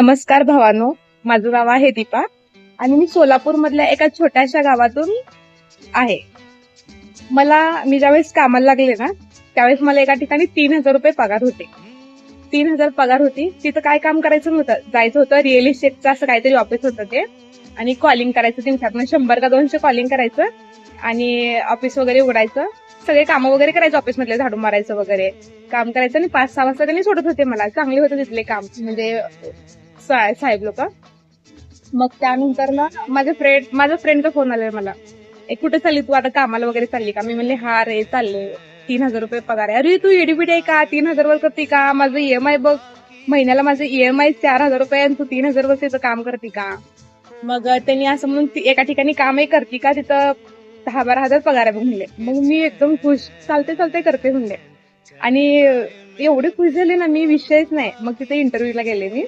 नमस्कार भावानो माझं नाव आहे दीपा आणि मी सोलापूर मधल्या एका छोट्याशा गावातून आहे. मला मी ज्यावेळेस कामाला लागले ना त्यावेळेस मला एका ठिकाणी तीन हजार रुपये पगार होते. तीन हजार पगार होती. तिथं काय काम करायचं नव्हतं. जायचं होतं रिअल इस्टेटचं असं काहीतरी ऑफिस होतं ते. आणि कॉलिंग करायचं दिवसातनं. शंभर का दोनशे कॉलिंग करायचं. आणि ऑफिस वगैरे उघडायचं. सगळे कामं वगैरे करायचं ऑफिस मधले झाडू मारायचं वगैरे. काम करायचं आणि पाच सहा वाजता त्यांनी सोडत होते मला. चांगले होते तिथले काम. म्हणजे सा- साहेब लोक. मग त्यानंतर ना माझ्या फ्रेंड माझ्या फ्रेंडचा फोन आलाय मला. एक कुठे चालली तू? आता कामाला वगैरे चालली का? मी म्हणले हा रे चालले. तीन हजार रुपये पगार आहे. अरे तू एडीबीडी आहे का? तीन हजार वर करते का? माझं ईएमआय बघ. महिन्याला माझं ईएमआय चार हजार रुपये आणि तू तीन हजार वर तिथं काम करते का? मग त्यांनी असं म्हणून एका ठिकाणी कामही करते का? तिथं दहा बारा हजार पगार आहे बघ म्हणले. मग मी एकदम खुश. चालते चालते करते म्हणले. आणि एवढे खुश झाले ना मी विषयच नाही. मग तिथे इंटरव्ह्यूला गेले मी.